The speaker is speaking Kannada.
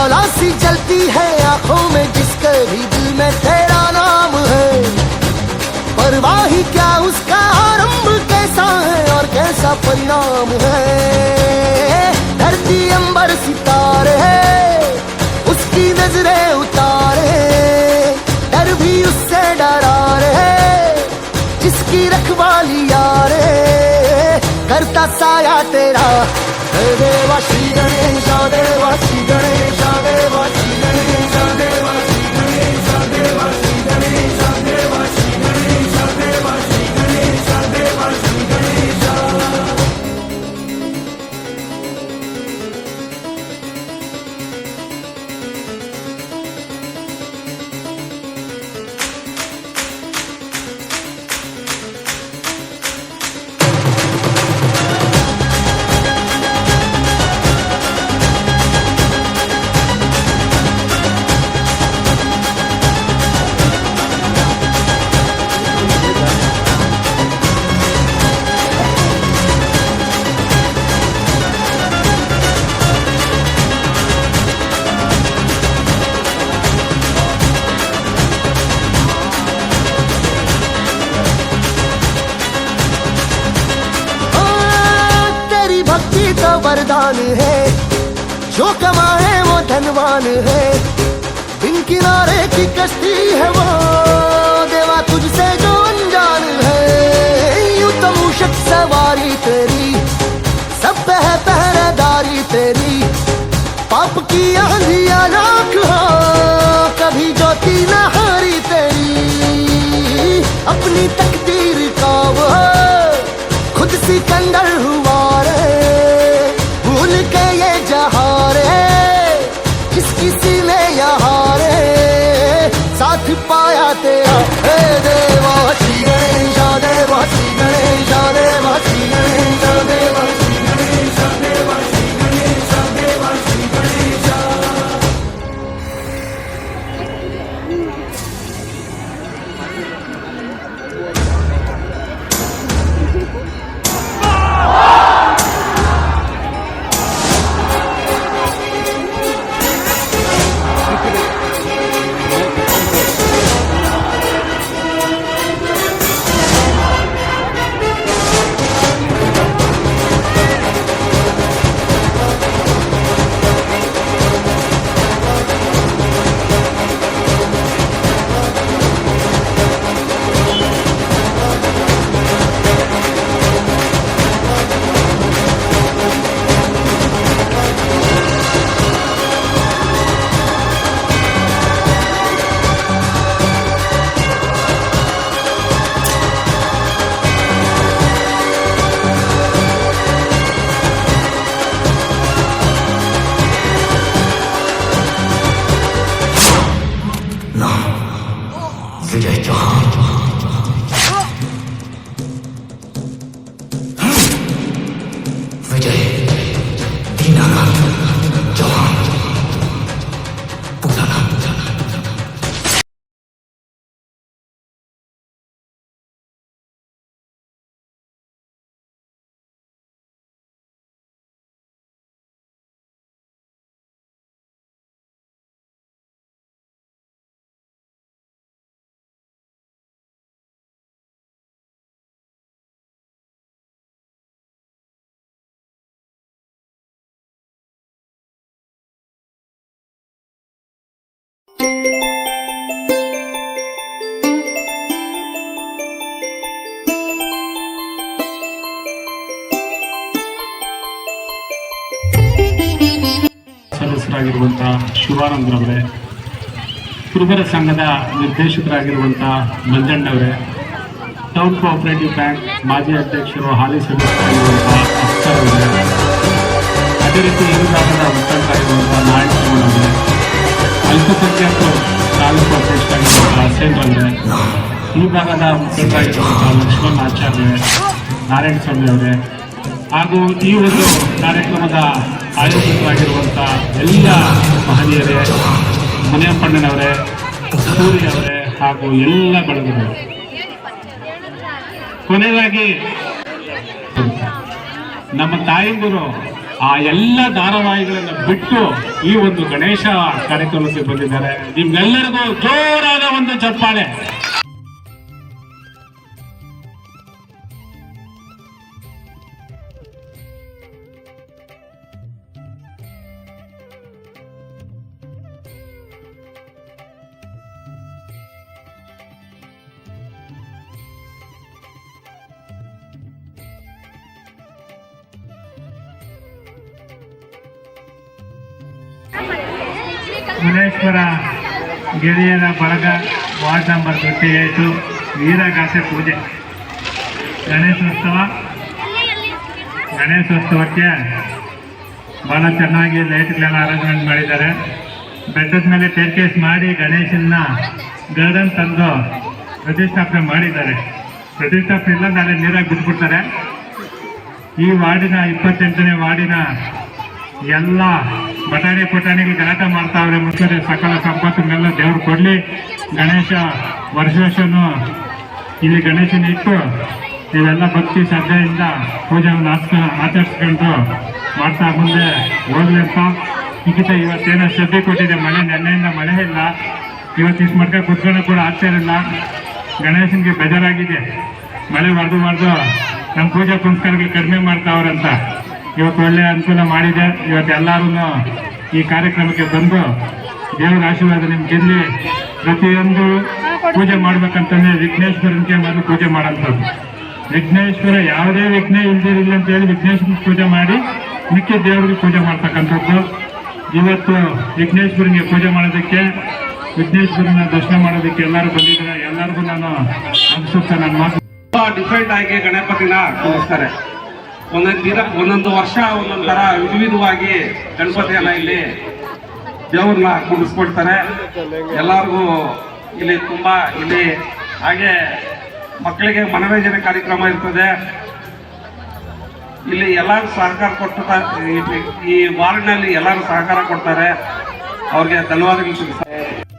शोला सी जलती है आँखों में, जिसके भी दिल में तेरा नाम है। परवाही क्या उसका आरंभ कैसा है और कैसा परिणाम है? धरती अंबर सितारे उसकी नज़रें उतारे डर भी उससे डरा रहे जिसकी रखवाली यारे करता साया तेरा वरदान है। जो कमाए वो धनवान है। बिन किनारे की कश्ती है वो। देवा तुझसे जो अनजान है। यू तो मूषक सवारी तेरी ಸದಸ್ಯರಾಗಿರುವಂಥ ಶಿವಾನಂದ್ರವರೇ ಕುರುಬರ ಸಂಘದ ನಿರ್ದೇಶಕರಾಗಿರುವಂತಹ ಮಂಜಣ್ಣವರೇ ಟೌನ್ ಕೋಆಪರೇಟಿವ್ ಬ್ಯಾಂಕ್ ಮಾಜಿ ಅಧ್ಯಕ್ಷರು, ಹಾಲಿ ಸದಸ್ಯರಾಗಿರುವಂಥ ಅಖ್ತರ್ ಅವರೇ ಅದೇ ರೀತಿ ಭಾಗದ ಮುಖಂಡರಾಗಿರುವಂಥ ನಾಯಕರವರೇ ಅಲ್ಪಸಂಖ್ಯಾತರು ತಾಲೂಕು ಅಧ್ಯಕ್ಷರಾಗಿರುವಂಥ ಹಸೇನ್ ಅವರೇ ಈ ಭಾಗದ ಮುಖಂಡರಾಗಿರುವಂಥ ಲಕ್ಷ್ಮಣ್ ಆಚಾರ್ಯ ನಾರಾಯಣ ಸ್ವಾಮಿ ಅವರೇ ಹಾಗೂ ಈ ಒಂದು ಕಾರ್ಯಕ್ರಮದ ಆಯೋಜಕರಾಗಿರುವಂಥ ಎಲ್ಲ ಮಹನೀಯರೇ ಮುನಿಯಪ್ಪಣ್ಣನವರೇ ಸೂರ್ಯ ಅವರೇ ಹಾಗೂ ಎಲ್ಲ ಬಳಗರು ಕೊನೆಯದಾಗಿ ನಮ್ಮ ತಾಯಂದಿರು ಆ ಎಲ್ಲ ಧಾರಾವಾಹಿಗಳನ್ನ ಬಿಟ್ಟು ಈ ಒಂದು ಗಣೇಶ ಕಾರ್ಯಕ್ರಮಕ್ಕೆ ಬಂದಿದ್ದಾರೆ. ನಿಮ್ಗೆಲ್ಲರಿಗೂ ಜೋರಾದ ಒಂದು ಚಪ್ಪಾಳೆ ಮುನೇಶ್ವರ ಗೆಳೆಯರ ಬಳಗ ವಾರ್ಡ್ ನಂಬರ್ ಟ್ವೆಂಟಿ ಏಟು ವೀರಗಾಸೆ ಪೂಜೆ. ಗಣೇಶೋತ್ಸವ. ಗಣೇಶೋತ್ಸವಕ್ಕೆ ಭಾಳ ಚೆನ್ನಾಗಿ ಲೈಟ್ಗಳೆಲ್ಲ ಅರೇಂಜ್ಮೆಂಟ್ ಮಾಡಿದ್ದಾರೆ. ಬೆಟ್ಟದ ಮೇಲೆ ಟೇರ್ಕೇಸ್ ಮಾಡಿ ಗಣೇಶನ ಗಾರ್ಡನ್ ತಂದು ಪ್ರತಿಷ್ಠಾಪನೆ ಮಾಡಿದ್ದಾರೆ. ಪ್ರತಿಷ್ಠಾಪನೆ ಇಲ್ಲ ನಾಳೆ ನೀರಾಗಿ ಬಿಟ್ಬಿಡ್ತಾರೆ ಈ ವಾರ್ಡಿನ ಇಪ್ಪತ್ತೆಂಟನೇ ವಾರ್ಡಿನ ಎಲ್ಲ ಬಟಾಣಿ ಪಟಾಣಿಗಳು ಗಲಾಟೆ ಮಾಡ್ತಾವ್ರೆ ಮುಂಚೆ ಸಕಲ ಸಂಪತ್ತನ್ನೆಲ್ಲ ದೇವ್ರು ಕೊಡ್ಲಿ. ಗಣೇಶ ವರ್ಷನು ಇಲ್ಲಿ ಗಣೇಶನ ಇಟ್ಟು ಇವೆಲ್ಲ ಭಕ್ತಿ ಶ್ರದ್ಧೆಯಿಂದ ಪೂಜೆಯನ್ನು ಆಚ ಆಚರಿಸ್ಕೊಂಡು ಮಾಡ್ತಾ ಮುಂದೆ ಹೋಗ್ಲಿ ಅಂತ ಈಗಿತ ಇವತ್ತೇನೋ ಶ್ರದ್ಧೆ ಕೊಟ್ಟಿದೆ. ಮಳೆ ನೆನ್ನೆಯಿಂದ ಮಳೆ ಇಲ್ಲ. ಇವತ್ತು ಇಷ್ಟು ಮಟ್ಟ ಕುತ್ಕೊಂಡು ಕೂಡ ಆಗ್ತಾ ಇರಲಿಲ್ಲ ಗಣೇಶನಿಗೆ ಬೇಜಾರಾಗಿದೆ. ಮಳೆ ಬರ್ದು ಹೊಡೆದು ನಮ್ಮ ಪೂಜಾ ಪುನಸ್ಕಾರಗಳು ಕಡಿಮೆ ಮಾಡ್ತಾವ್ರಂತ. ಇವತ್ತು ಒಳ್ಳೆ ಅನುಕೂಲ ಮಾಡಿದೆ. ಇವತ್ತು ಎಲ್ಲರೂ ಈ ಕಾರ್ಯಕ್ರಮಕ್ಕೆ ಬಂದು ದೇವರ ಆಶೀರ್ವಾದ ಗೆಲ್ಲಿ ಪ್ರತಿಯೊಂದು ಪೂಜೆ ಮಾಡ್ಬೇಕಂತಂದ್ರೆ ವಿಘ್ನೇಶ್ವರನಿಗೆ ಮೊದಲು ಪೂಜೆ ಮಾಡೋಂಥದ್ದು ವಿಘ್ನೇಶ್ವರ ಯಾವುದೇ ವಿಘ್ನ ಇಲ್ದಿರಲಿಲ್ಲ ಅಂತ ಹೇಳಿ ವಿಘ್ನೇಶ್ವರ ಪೂಜೆ ಮಾಡಿ ಮಿಕ್ಕಿ ದೇವರಿಗೆ ಪೂಜೆ ಮಾಡ್ತಕ್ಕಂಥದ್ದು. ಇವತ್ತು ವಿಘ್ನೇಶ್ವರನಿಗೆ ಪೂಜೆ ಮಾಡೋದಕ್ಕೆ ವಿಘ್ನೇಶ್ವರನ ದರ್ಶನ ಮಾಡೋದಕ್ಕೆ ಎಲ್ಲರೂ ಬಂದಿದ್ದಾರೆ. ಎಲ್ಲರಿಗೂ ನಾನು ಅನಿಸುತ್ತೆ ನನ್ನ ಮಾತು. ಡಿಫ್ರೆಂಟ್ ಆಗಿ ಗಣಪತಿನ ಕೂರಿಸ್ತಾರೆ. ಒಂದೊಂದು ದಿನ, ಒಂದೊಂದು ವರ್ಷ, ಒಂದೊಂದು ತರ ವಿಧ ವಿಧವಾಗಿ ಗಣಪತಿಯನ್ನ ಇಲ್ಲಿ ದೇವ್ರನ್ನ ಕೂಡಿಸ್ಕೊಡ್ತಾರೆ. ಎಲ್ಲರಿಗೂ ಇಲ್ಲಿ ತುಂಬಾ ಇಲ್ಲಿ ಹಾಗೆ ಮಕ್ಕಳಿಗೆ ಮನರಂಜನೆ ಕಾರ್ಯಕ್ರಮ ಇರ್ತದೆ. ಇಲ್ಲಿ ಎಲ್ಲರೂ ಸಹಕಾರ ಕೊಟ್ಟು ಈ- ವಾರ್ಡ್ನಲ್ಲಿ ಎಲ್ಲರೂ ಸಹಕಾರ ಕೊಡ್ತಾರೆ. ಅವ್ರಿಗೆ ಧನ್ಯವಾದಗಳು ತಿಳಿಸ್ತಾರೆ